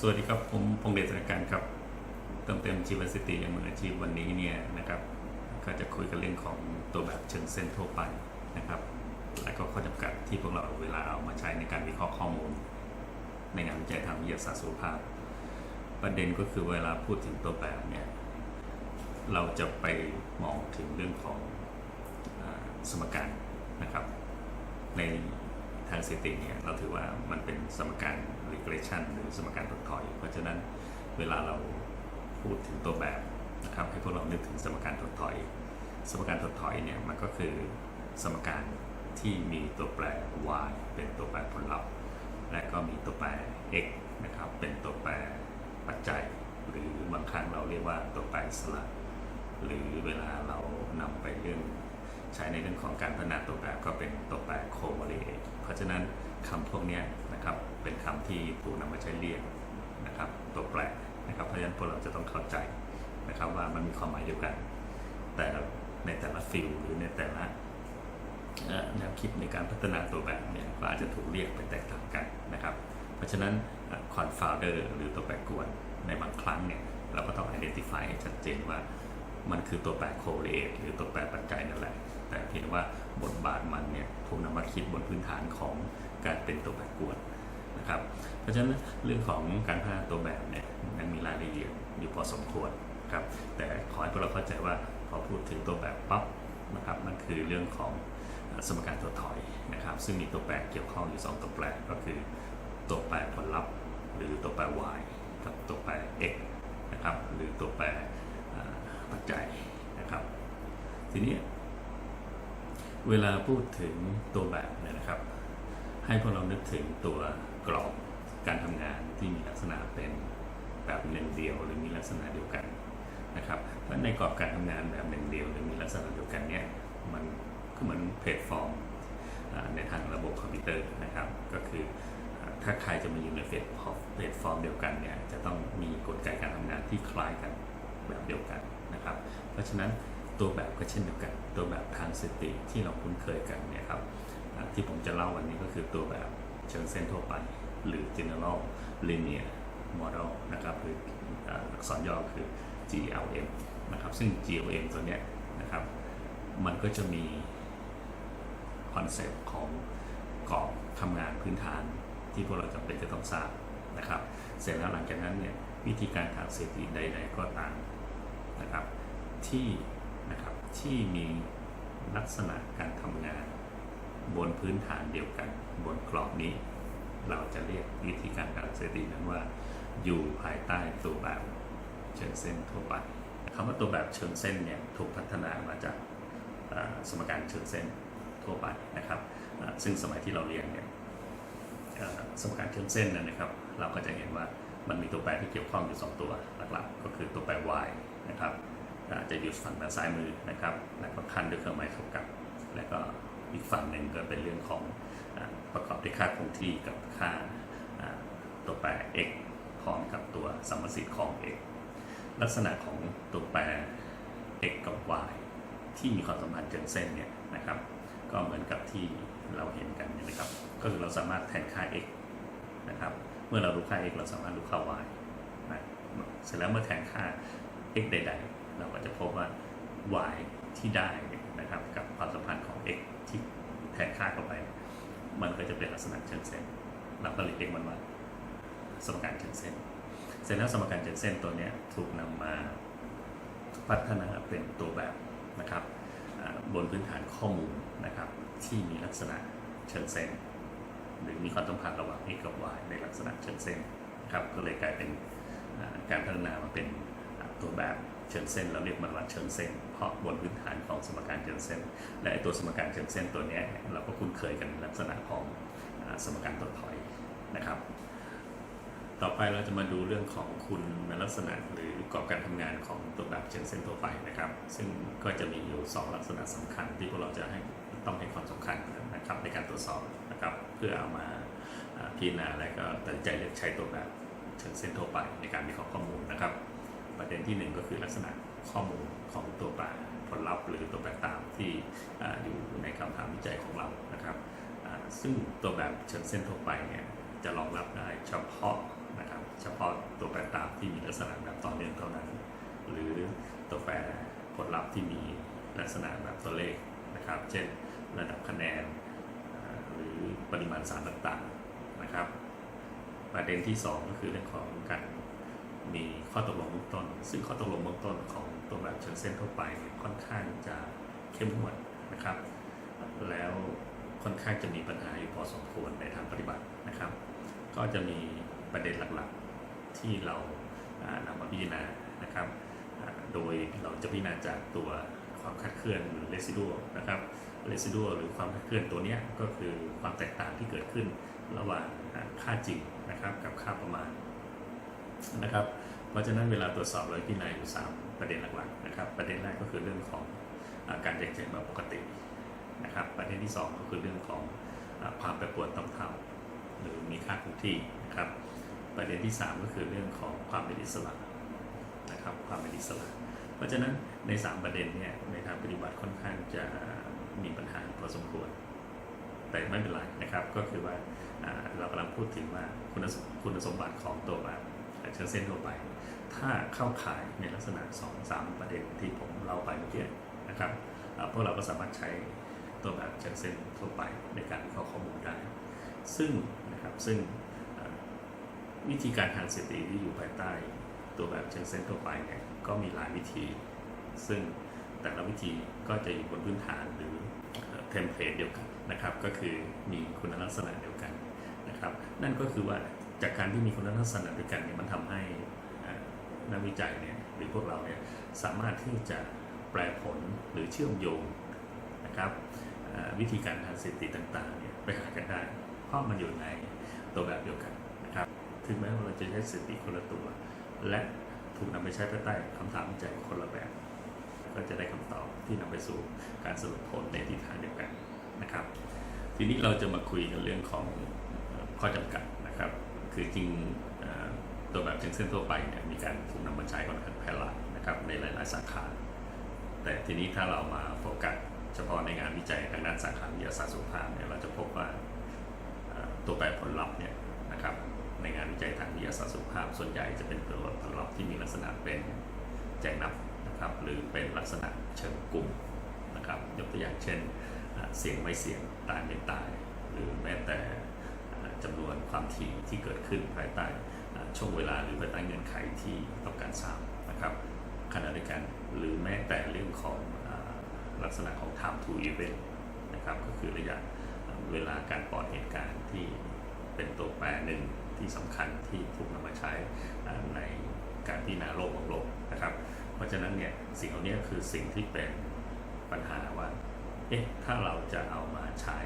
สวัสดีครับ ผมพงเดชสถานการครับเติมเต็มชีวสิติอย่างมืออาชีพวันนี้เนี่ยนะครับก็จะคุยกันเรื่องของตัวแบบเชิงเส้นทั่วไปนะครับและก็ข้อจำกัดที่พวกเราเวลาเอามาใช้ในการวิเคราะห์ข้อมูล ในงานวิจัยทางวิทยาศาสตร์สุขภาพ ประเด็นก็คือเวลาพูดถึงตัวแบบเนี่ยเราจะไปมองถึงเรื่องของอสมการนะครับใน ทางสถิติเนี่ยเราถือว่ามันเป็นสมการ regression หรือสมการถดถอย เพราะฉะนั้นเวลาเราพูดถึงตัวแบบนะครับให้พวกเรานึกถึงสมการถดถอย สมการถดถอยเนี่ยมันก็คือสมการที่มีตัวแปร y เป็นตัวแปรผลลัพธ์ และก็มีตัวแปร x นะครับเป็นตัวแปรปัจจัย หรือบางครั้งเราเรียกว่าตัวแปรสระหรือเวลาเรานำไปเรื่องใช้ในเรื่องของการพัฒนาตัวแบบก็เป็นตัวแปรโค เพราะฉะนั้นคำพวกนี้นะครับเป็นคำที่ถูกนำมาใช้เรียกนะครับตัวแปรนะครับเพราะฉะนั้นพวกเราจะต้องเข้าใจนะครับว่ามันมีความหมายเดียวกัน แต่ในแต่ละฟิลหรือในแต่ละแนวคิดในการพัฒนาตัวแบบเนี่ยก็อาจจะถูกเรียกไปแตกต่างกันนะครับ เพราะฉะนั้นคอนฟาวเดอร์หรือตัวแปรกวนในบางครั้งเนี่ยเราก็ต้อง identify ให้ชัดเจนว่ามันคือตัวแปรโคเรตหรือตัวแปรปัจจัยนั่นแหละ แต่เพียงว่าบทบาทมันเนี่ยถูกนำมาคิดบนพื้นฐานของการเป็นตัวแปรกวนนะครับ เพราะฉะนั้นเรื่องของการพัฒนาตัวแบบเนี่ยยังมีรายละเอียดอยู่พอสมควรครับ แต่ขอให้พวกเราเข้าใจว่าพอพูดถึงตัวแบบปั๊บนะครับมันคือเรื่องของสมการถดถอยนะครับ ซึ่งมีตัวแปรเกี่ยวข้องอยู่สองตัวแปรก็คือตัวแปรผลลัพธ์ หรือตัวแปร y กับตัวแปร x นะครับหรือตัวแปรปัจจัยนะครับ ทีนี้ เวลาพูดถึงตัวแบบเนี่ยนะครับ ให้พวกเรานึกถึงตัวกรอบการทำงานที่มีลักษณะเป็นแบบหนึ่งเดียวหรือมีลักษณะเดียวกันนะครับเพราะในกรอบการทำงานแบบหนึ่งเดียวหรือมีลักษณะเดียวกันเนี่ยมันก็เหมือนเพจฟอร์มในทางระบบคอมพิวเตอร์นะครับ ก็คือถ้าใครจะมาอยู่ในเพจเพจฟอร์มเดียวกันเนี่ยจะต้องมีกลไกการทำงานที่คล้ายกันแบบเดียวกันนะครับ เพราะฉะนั้น ตัวแบบก็เช่นเดียวกัน ตัวแบบทางสติที่เราคุ้นเคยกันเนี่ยครับที่ผมจะเล่าวันนี้ก็คือตัวแบบเชิงเส้นทั่วไป หรือ general linear model นะครับหรืออักษรย่อคือ GLM นะครับซึ่ง GLM ตัวเนี้ยนะครับมันก็จะมีคอนเซปต์ของกรอบทำงานพื้นฐานที่พวกเราจำเป็นจะต้องทราบนะครับ เสร็จแล้วหลังจากนั้นเนี่ยวิธีการทางสถิติใด ๆ ก็ตามนะครับที่ นะครับที่มีลักษณะการทำงาน บนพื้นฐานเดียวกัน บนกรอบนี้ เราจะเรียกวิธีการการสถิตินั้นว่า อยู่ภายใต้ตัวแบบเชิงเส้นทั่วไปคำว่าตัวแบบเชิงเส้นเนี่ยถูกพัฒนามาจากสมการเชิงเส้นทั่วไปนะครับซึ่งสมัยที่เราเรียนเนี่ยสมการเชิงเส้นนนะครับ เราก็จะเห็นว่ามันมีตัวแปรที่เกี่ยวข้องอยู่สองตัวหลักๆ ก็คือตัวแปร y นะครับ จะอยู่ฝั่งด้านซ้ายมือนะครับ แล้วก็ขั้นด้วยเครื่องหมายเท่ากับ แล้วก็อีกฝั่งหนึ่งก็เป็นเรื่องของอประกอบด้วยค่าคงที่กับค่าตัวแปร x พร้อมกับตัวสมมติสิทธิ์ของ x ลักษณะของตัวแปร x กับ y ที่มีความสัมพันธ์เชิงเส้นเนี่ยนะครับ ก็เหมือนกับที่เราเห็นกันนยนะครับ ก็คือเราสามารถแทนค่า x นะครับ เมื่อเรารู้ค่า x เราสามารถรู้ค่า y นะเสร็จแล้วเมื่อแทนค่า x ใด ๆ เราก็จะพบว่า y ที่ได้นะครับกับความสัมพันธ์ของ x ที่แทนค่าเข้าไป มันก็จะเป็นลักษณะเชิงเส้นเราก็เลยเรียกมันว่าสมการเชิงเส้น เสร็จแล้วสมการเชิงเส้นตัวนี้ถูกนำมาพัฒนาเป็นตัวแบบนะครับบนพื้นฐานข้อมูลนะครับที่มีลักษณะเชิงเส้น หรือมีความสัมพันธ์ระหว่าง x กับ y ในลักษณะเชิงเส้นครับก็เลยกลายเป็นการพัฒนามาเป็นตัวแบบ เชิงเส้น เราเรียกมันว่าเชิงเส้น เพราะบนพื้นฐานของสมการเชิงเส้น และไอตัวสมการเชิงเส้นตัวนี้เราก็คุ้นเคยกันลักษณะของสมการตัวถอยนะครับ ต่อไปเราจะมาดูเรื่องของคุณลักษณะหรือกรอบการทำงานของตัวแบบเชิงเส้นทั่วไปนะครับ ซึ่งก็จะมีอยู่ 2 ลักษณะสำคัญที่พวกเราจะให้ต้องให้ความสำคัญนะครับในการตรวจสอบนะครับเพื่อเอามาพิจารณาและก็ตัดใจเลือกใช้ตัวแบบเชิงเส้นทั่วไปในการวิเคราะห์ข้อมูลนะครับ ประเด็นที่ 1 ก็คือลักษณะข้อมูลของตัวแปรผลลัพธ์หรือตัวแปรตามที่อยู่ในคำถามวิจัยของเรานะครับ ซึ่งตัวแบบเชิงเส้นทั่วไปเนี่ยจะรองรับได้เฉพาะนะครับเฉพาะตัวแปรตามที่มีลักษณะแบบต่อเนื่องเท่านั้น หรือตัวแปรผลลัพธ์ที่มีลักษณะแบบตัวเลขนะครับ เช่นระดับคะแนน หรือปริมาณสารต่างๆนะครับ ประเด็นที่ 2 ก็คือเรื่องของการ มีข้อตกลงเบื้องต้น ซึ่งข้อตกลงเบื้องต้นของตัวแบบเชิงเส้นทั่วไปค่อนข้างจะเข้มงวดนะครับ แล้วค่อนข้างจะมีปัญหาอยู่พอสมควรในทางปฏิบัตินะครับ ก็จะมีประเด็นหลักๆที่เราอ่านำมาพิจารณานะครับ โดยเราจะพิจารณาจากตัวความคลาดเคลื่อนหรือ residual นะครับ residual หรือความคลาดเคลื่อนตัวนี้ก็คือความแตกต่างที่เกิดขึ้นระหว่างค่าจริงนะครับกับค่าประมาณ นะครับ เพราะฉะนั้นเวลาตรวจสอบเราพิจารณาอยู่3ประเด็นหลักๆนะครับ ประเด็นแรกก็คือเรื่องของอการแจกแจงแบบปกตินะครับ ประเด็นที่ 2 ก็คือเรื่องของความแปรปรวนต้องเท่าหรือมีค่าคงที่นะครับ ประเด็นที่ 3 ก็คือเรื่องของความเป็นอิสระนะครับความเป็นอิสระ เพราะฉะนั้นใน 3 ประเด็นเนี่ยในทางปฏิบัติค่อนข้างจะมีปัญหาพอสมควร แต่ไม่เป็นไรนะครับ ก็คือว่าเรากำลังพูดถึงว่าคุณสมคุณสมบัติของตัวแบบ เชิงเส้นทั่วไป ถ้าเข้าข่ายในลักษณะ 2 3 ประเด็นที่ผมเล่าไปเมื่อกี้นะครับพวกเราก็สามารถใช้ตัวแบบเชิงเส้นทั่วไปในการเคราข้อมูลได้ ซึ่งนะครับซึ่งวิธีการทางสถิติที่อยู่ภายใต้ ตัวแบบเชิงเส้นทั่วไปเนี่ยก็มีหลายวิธี ซึ่งแต่ละวิธีก็จะอยู่บนพื้นฐานหรือเทมเพลตเดียวกันนะครับ ก็คือมีคุณลักษณะเดียวกันนะครับ นั่นก็คือว่า จากการที่มีคุณลักษณะเดียกันเนี่ยมันทำให้นักวิจัยเนี่ยหรือพวกเราเนี่ยสามารถที่จะแปลผลหรือเชื่อมโยงนะครับวิธีการทางสถิติต่างๆเนี่ยไปหากันได้ เพราะมันอยู่ในตัวแบบเดียวกันนะครับถึงแม้ว่าเราจะใช้สถิติคนละตัว และถูกนำไปใช้ภายใต้คำถามวิจัยคนละแบบ ก็จะได้คำตอบที่นำไปสู่การสรุปผลในทิศทางเดียวกันนะครับ ทีนี้เราจะมาคุยกันเรื่องของข้อจำกัดนะครับ คือจริงตัวแบบเชิงเส้นทั่วไปเนี่ยมีการถูกนำมาใช้ค่อนข้างแพร่หลายนะครับในหลาย ๆ สาขา แต่ทีนี้ถ้าเรามาโฟกัสเฉพาะในงานวิจัยทางด้านสาขาวิทยาศาสตร์สุขภาพเนี่ยเราจะพบว่าตัวแปรผลลัพธ์เนี่ยนะครับในงานวิจัยทางวิทยาศาสตร์สุขภาพ ส่วนใหญ่จะเป็นผลลัพธ์ที่มีลักษณะเป็นแจกนับนะครับหรือเป็นลักษณะเชิงกลุ่มนะครับยกตัวอย่างเช่นเสียงไม่เสียงตายไม่ตาย หรือแม้แต่ อ่าจำนวนความถี่ที่เกิดขึ้นภายใต้ช่วงเวลาหรือภายใต้เงื่อนไขที่ต้องการทราบนะครับขณะเดียวกันหรือแม้แต่เรื่องของลักษณะของ time to event นะครับก็คือระยะเวลาการปอดเหตุการณ์ที่เป็นตัวแปรหนึ่งที่สำคัญที่ถูกนำมาใช้ในการพิจารณาโรคของโลกนะครับ เพราะฉะนั้นเนี่ยสิ่งเหล่านี้คือสิ่งที่เป็นปัญหาว่า เอ๊ะ ถ้าเราจะเอามาใช้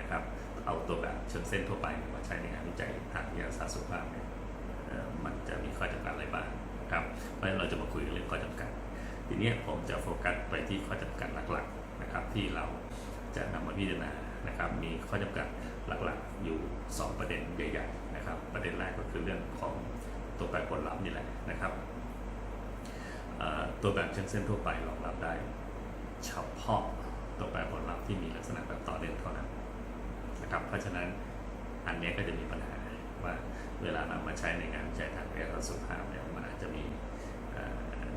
นะครับ เอาตัวแบบเชิงเส้นทั่วไปมาใช้ในงานวิจัยทางวิทยาศาสตร์สุขภาพเนี่ยมันจะมีข้อจำกัดอะไรบ้างครับเพราะฉะนั้นเราจะมาคุยเรื่องข้อจำกัด ทีนี้ผมจะโฟกัสไปที่ข้อจำกัดหลักๆนะครับ ที่เราจะนำมาพิจารณานะครับ มีข้อจำกัดหลักๆ อยู่ 2 ประเด็นใหญ่ๆนะครับ ประเด็นแรกก็คือเรื่องของตัวแปรผลลัพธ์นี่แหละนะครับตัวแบบเชิงเส้นทั่วไปรองรับได้เฉพาะตัวแปรผลลัพธ์ที่มีลักษณะแบบต่อเนื่องเท่านั้น นะครับเพราะฉะนั้นอันนี้ก็จะมีปัญหาว่าเวลานำมาใช้ในงานวิจัยทางวิทยาศาสตร์สุขภาพเนี่ยมันอาจจะมี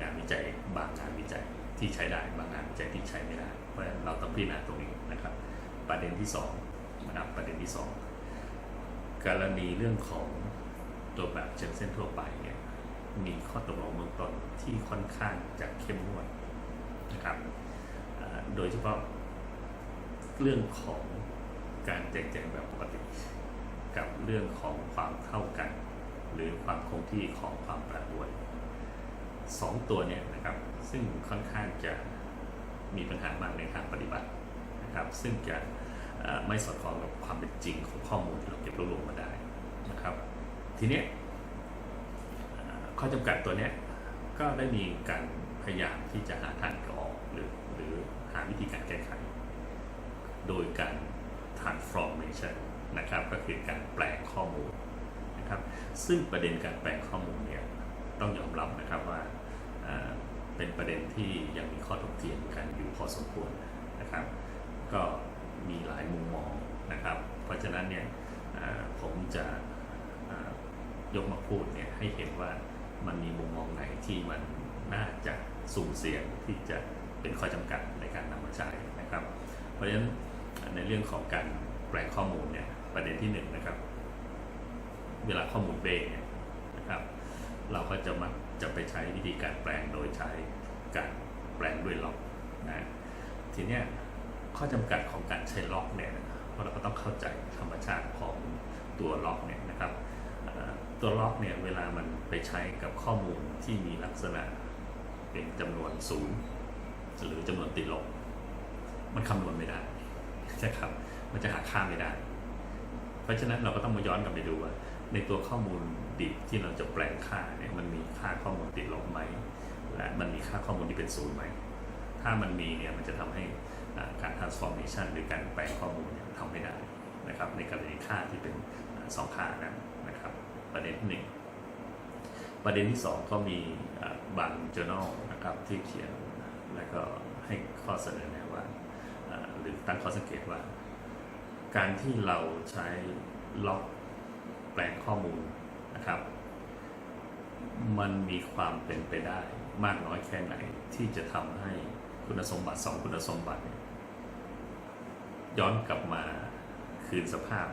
งานวิจัยบางงานวิจัยที่ใช้ได้บางงานวิจัยที่ใช้ไม่ได้ เพราะฉะนั้นเราต้องพิจารณาตรงนี้นะครับ ประเด็นที่สองนะครับประเด็นที่สองกรณีเรื่องของตัวแบบเชิงเส้นทั่วไปเนี่ยมีข้อตกลงเบื้องต้นที่ค่อนข้างจะเข้มงวดนะครับโดยเฉพาะเรื่องของ การแจกแจงแบบปกติ กับเรื่องของความเท่ากัน หรือความคงที่ของความแปรปรวนสองตัวเนี่ยนะครับ ซึ่งค่อนข้างจะมีปัญหามากในทางปฏิบัตินะครับ ซึ่งจะไม่สอดคล้องกับความเป็นจริงของข้อมูลที่เราเก็บรวบรวมมาได้นะครับ ทีนี้ข้อจำกัดตัวนี้ก็ได้มีการพยายามที่จะหาทางออกหรือหรือหาวิธีการแก้ไข โดยการ transformation นะครับก็คือการแปลงข้อมูลนะครับซึ่งประเด็นการแปลงข้อมูลเนี่ยต้องยอมรับนะครับว่าเป็นประเด็นที่ยังมีข้อถกเถียงกันอยู่พอสมควรนะครับ ก็มีหลายมุมมองนะครับ เพราะฉะนั้นเนี่ยผมจะยกมาพูดเนี่ยให้เห็นว่ามันมีมุมมองไหนที่มันน่าจะสุ่มเสี่ยงที่จะเป็นข้อจำกัดในการนำมาใช้นะครับ เพราะฉะนั้น ในเรื่องของการแปลงข้อมูลเนี่ยประเด็นที่หนึ่งนะครับ เวลาข้อมูลเบสเนี่ยนะครับ เราก็จะมักจะไปใช้วิธีการแปลงโดยใช้การแปลงด้วยล็อกนะทีเนี้ยข้อจำกัดของการใช้ล็อกเนี่ยเราก็ต้องเข้าใจธรรมชาติของตัวล็อกเนี่ยนะครับตัวล็อกเนี่ยเวลามันไปใช้กับข้อมูลที่มีลักษณะเป็นจำนวนศูนย์หรือจำนวนติดลบ มันคำนวณไม่ได้ นะครับมันจะหาค่าไม่ได้ เพราะฉะนั้นเราก็ต้องมาย้อนกลับไปดูว่า ในตัวข้อมูลดิบที่เราจะแปลงค่าเนี่ยมันมีค่าข้อมูลติดลบไหม และมันมีค่าข้อมูลที่เป็นศูนย์ไหม ถ้ามันมีเนี่ยมันจะทำให้อ่าการ transformation หรือการแปลงข้อมูลเนี่ยทำไม่ได้นะครับในกรณีค่าที่เป็นสองค่านั้นนะครับ ประเด็นที่หนึ่งประเด็นที่สองก็มีบาง journal นะครับที่เขียน แล้วก็ให้ข้อเสนอแนะว่าอ่าหรือ ตั้งข้อสังเกตว่า การที่เราใช้ล็อกแปลงข้อมูลนะครับ มันมีความเป็นไปได้มากน้อยแค่ไหนที่จะทำให้คุณสมบัติสองคุณสมบัติยย้อนกลับมาคืนสภาพ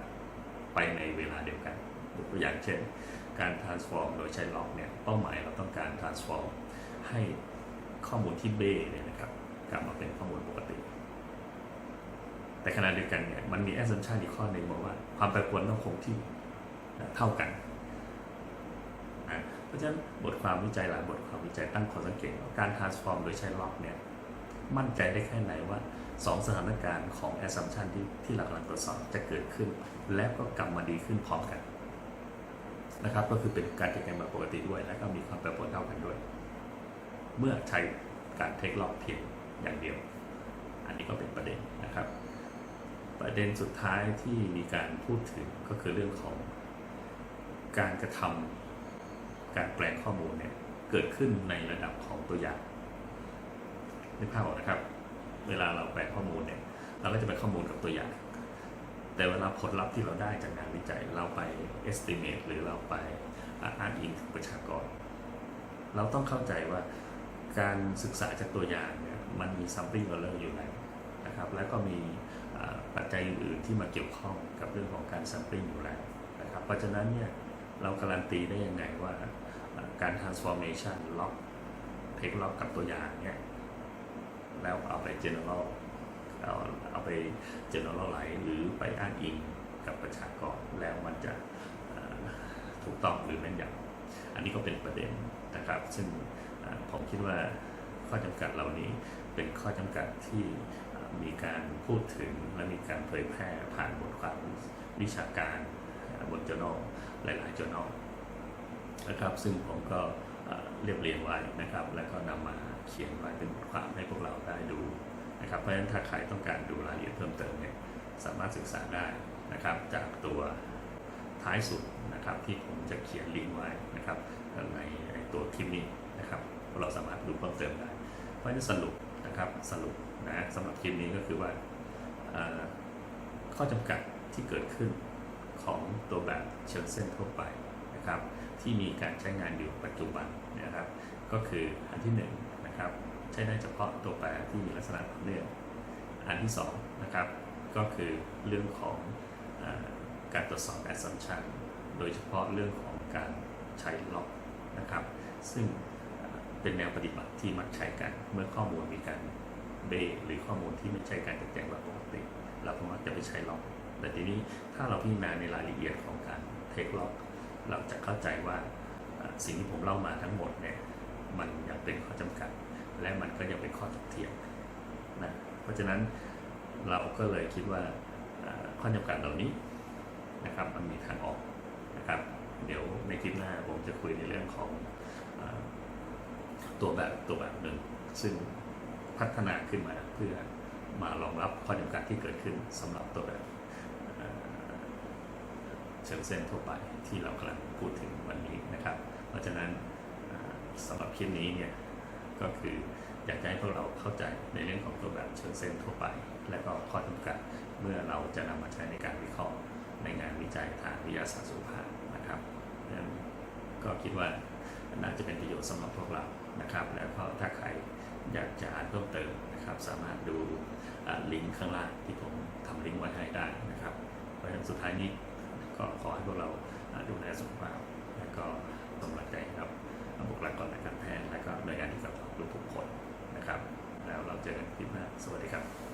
ไปในเวลาเดียวกันยกตัวอย่างเช่น การ transform โดยใช้ล็อกเนี่ยเป้าหมายเราต้องการ transform ให้ข้อมูลที่เบ้เนี่ยนะครับ กลับมาเป็นข้อมูลปกติ แต่ขณะเดียวกันเนี่ยมันมี assumption อีกข้อหนึ่งบอกว่าความแปรปรวนต้องคงที่เท่ากันอะเพราะฉะนั้นบทความวิจัยหลายบทความวิจัยตั้งข้อสังเกตว่าการ transform โดยใช้ล็อกเนี่ยมั่นใจได้แค่ไหนว่าสองสถานการณ์ของ assumption ที่ที่เรากำลังตรวจสอบจะเกิดขึ้น และก็กลับมาดีขึ้นพร้อมกันนะครับก็คือเป็นการเปลี่ยนแปลงแบบปกติด้วย และก็มีความแปรปรวนเท่ากันด้วย เมื่อใช้การเทคล็อกเพียงอย่างเดียว อันนี้ก็เป็นประเด็นนะครับ ประ เด็นสุดท้ายที่มีการพูดถึงก็คือเรื่องของการกระทำการแปลงข้อมูลเนี่ยเกิดขึ้นในระดับของตัวอย่างนึกภาพออกนะครับ เวลาเราแปลงข้อมูลเนี่ยเราก็จะไปข้อมูลกับตัวอย่าง แต่เวลาผลลัพธ์ที่เราได้จากงานวิจัยเราไป estimate หรือเราไปอ้างอิงถึงประชากร เราต้องเข้าใจว่าการศึกษาจากตัวอย่างเนี่ยมันมี sampling error อยู่แล้ว นะครับแล้วก็มีปัจจัยอื่นที่มาเกี่ยวข้องกับเรื่องของการ sampling อยู่แล้วนะครับเพราะฉะนั้นเนี่ยเราการันตีได้ยังไงว่าการ transformation ล็อก take ล็อกกับตัวอย่างเนี่ยแล้วเอาไป general เอาเอาไป generalize หรือไปอ้างอิงกับประชากรแล้วมันจะถูกต้องหรือแม่นยำอันนี้ก็เป็นประเด็นนะครับ ซึ่งผมคิดว่าข้อจำกัดเหล่านี้เป็นข้อจำกัดที่ มีการพูดถึงและมีการเผยแพร่ผ่านบทความวิชาการบน journal หลายๆ journal นะครับ ซึ่งผมก็เรียบเรียงไว้นะครับ แล้วก็นำมาเขียนไว้เป็นบทความให้พวกเราได้ดูนะครับ เพราะฉะนั้นถ้าใครต้องการดูรายละเอียดเพิ่มเติมเนี่ยสามารถศึกษาได้นะครับ จากตัวท้ายสุดนะครับที่ผมจะเขียนลิงก์ไว้นะครับในในตัวคลิปนี้นะครับเราสามารถดูเพิ่มเติมได้ เพราะฉะนั้นสรุป นะครับสรุปนะสำหรับคลิปนี้ก็คือว่าข้อจำกัดที่เกิดขึ้นของตัวแบบเชิงเส้นทั่วไปนะครับ ที่มีการใช้งานอยู่ปัจจุบันนะครับ ก็คืออันที่หนึ่งนะครับใช้ได้เฉพาะตัวแปรที่มีลักษณะต่อเนื่องอันที่สองนะครับก็คือเรื่องของอการตรวจสอบ assumption โดยเฉพาะเรื่องของการใช้ล็อกนะครับ ซึ่ง เป็นแนวปฏิบัติที่มักใช้กัน เมื่อข้อมูลมีการเบรหรือข้อมูลที่ไม่ใช่การจัดแจงแบบปกติเราก็มักจะไปใช้ล็อก แต่ทีนี้ถ้าเราพิจารณาในรายละเอียดของการเทคล็อก เราจะเข้าใจว่าสิ่งที่ผมเล่ามาทั้งหมดเนี่ยมันยังเป็นข้อจำกัด และมันก็ยังเป็นข้อถกเถียงนะเพราะฉะนั้นเราก็เลยคิดว่าข้อจำกัดเหล่านี้นะครับมันมีทางออกนะครับ เดี๋ยวในคลิปหน้าผมจะคุยในเรื่องของ ตัวแบบตัวแบบหนึ่ง ซึ่งพัฒนาขึ้นมาเพื่อมารองรับข้อจำกัดที่เกิดขึ้นสำหรับตัวแบบเชิงเส้นทั่วไปที่เรากำลังพูดถึงวันนี้นะครับ เพราะฉะนั้นอ่าสำหรับคลิปนี้เนี่ยก็คืออยากจะให้พวกเราเข้าใจในเรื่องของตัวแบบเชิงเส้นทั่วไป และก็ข้อจำกัดเมื่อเราจะนำมาใช้ในการวิเคราะห์ในงานวิจัยทางวิทยาศาสตร์สุขภาพนะครับนั้นก็คิดว่า น่าจะเป็นประโยชน์สำหรับพวกเรานะครับ แล้วก็ถ้าใครอยากจะอ่านเพิ่มเติมนะครับ สามารถดูลิงก์ข้างล่างที่ผมทำลิงก์ไว้ให้ได้นะครับเพราะฉะนั้นสุดท้ายนี้ก็ขอให้พวกเราดูแลสุขภาพและก็ต้องรักใจครับบุคลากรทางการแพทย์และก็หน่วยงานที่เกี่ยวข้องทุกคนนะครับ แล้วเราเจอกันคลิปหน้าสวัสดีครับ